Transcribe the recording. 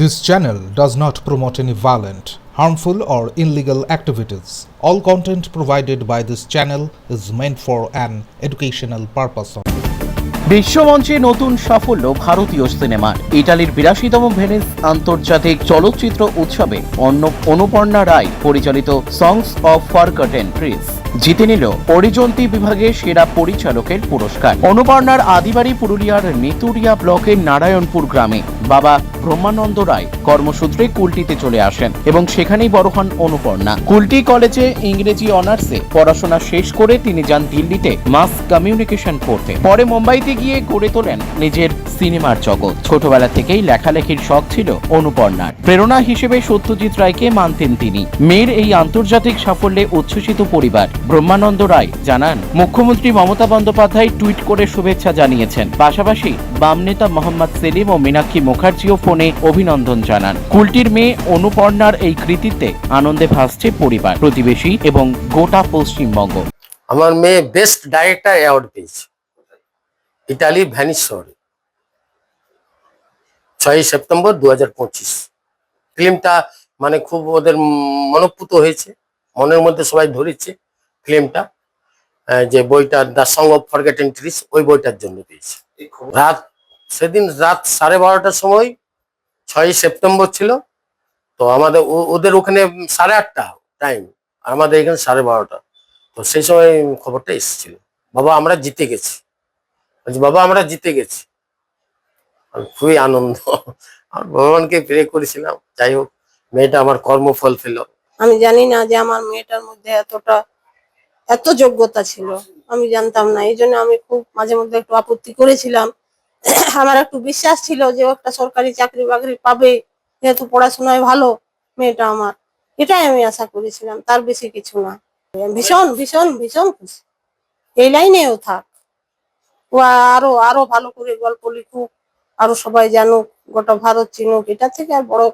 This channel does not promote any violent, harmful, or illegal activities. All content provided by this channel is meant for an educational purpose. বিশ্বমঞ্চে নতুন সাফল্য ভারতীয় সিনেমার ইটালির বিরাশিতম Venice আন্তর্জাতিক চলচ্চিত্র উৎসবে অন্য অনুপর্ণা রায় পরিচালিত সংস অফ ফরগটেন ট্রিজ জিতে নিল অরিজন্তি বিভাগে সেরা পরিচালকের পুরস্কার অনুপর্ণার আদিবাড়ি পুরুলিয়ার নিতুরিয়া ব্লকের নারায়ণপুর গ্রামে বাবা ব্রহ্মানন্দ রায় কর্মসূত্রে কুলটিতে চলে আসেন এবং সেখানেই বড় হন অনুপর্ণা। কুলটি কলেজে ইংরেজি অনার্সে পড়াশোনা শেষ করে তিনি যান দিল্লিতে মাস কমিউনিকেশন পড়তে। পরে মুম্বাইতে গিয়ে গড়ে তোলেন নিজের সিনেমার জগৎ। ছোটবেলা থেকেই লেখালেখির শখ ছিল অনুপর্ণার। প্রেরণা হিসেবে সত্যজিৎ রায়কে মানতেন তিনি। মেয়ের এই আন্তর্জাতিক সাফল্যে উচ্ছ্বসিত পরিবার ব্রহ্মানন্দ রায় জানান, মুখ্যমন্ত্রী মমতা বন্দ্যোপাধ্যায় টুইট করে শুভেচ্ছা জানিয়েছেন। পাশাপাশি বাম নেতা মোহাম্মদ সেলিম ও মীনাক্ষী মুখার্জিও ফোনে অভিনন্দন জানান। কুলটির মেয়ে অনুপর্ণার এই কৃতিত্বে আনন্দে ভাসছে পরিবার, প্রতিবেশী এবং গোটা পশ্চিমবঙ্গ। আমার মেয়ে বেস্ট ডাইরেক্টর অ্যাওয়ার্ড পেয়েছে। ইটালি ভ্যানিস শহরে। ছয়ই সেপ্টেম্বর দু হাজার পঁচিশ। ফিল্মটা মানে খুব ওদের মনোপুত হয়েছে, মনের মধ্যে সবাই ধরেছে ফিল্মটা। যে বইটা the song of forgotten trees ওই বইটার জন্য পেয়েছে। রাত সেদিন রাত সাড়ে বারোটার সময়, ছয়ই সেপ্টেম্বর ছিল, তো আমাদের ওদের ওখানে সাড়ে আটটা টাইম আমাদের এখানে সাড়ে বারোটা। তো সেই সময় খবরটা এসেছিল, বাবা আমরা জিতে গেছি। বলছি, বাবা আমরা জিতে গেছি। খুবই আনন্দ, আর ভগবানকে প্রে করেছিলাম, যাই হোক, মেয়েটা আমার কর্মফল পেল। আমি জানি না যে আমার মেয়েটার মধ্যে এতটা, এত যোগ্যতা ছিল, আমি জানতাম না, এই জন্য আমি খুব মাঝে মধ্যে একটু আপত্তি করেছিলাম। আমার একটু বিশ্বাস ছিল যে একটা সরকারি চাকরি বাকরি পাবে, যেহেতু পড়াশোনায় ভালো মেয়েটা আমার। এটাই আমি আশা করেছিলাম, তার বেশি কিছু না। ভীষণ ভীষণ ভীষণ খুশি। এই লাইনেও থাক। ও আরও আরও ভালো করে গল্প লিখুক, আরও সবাই জানুক, গোটা ভারত চিনুক, এটা থেকে আর বড়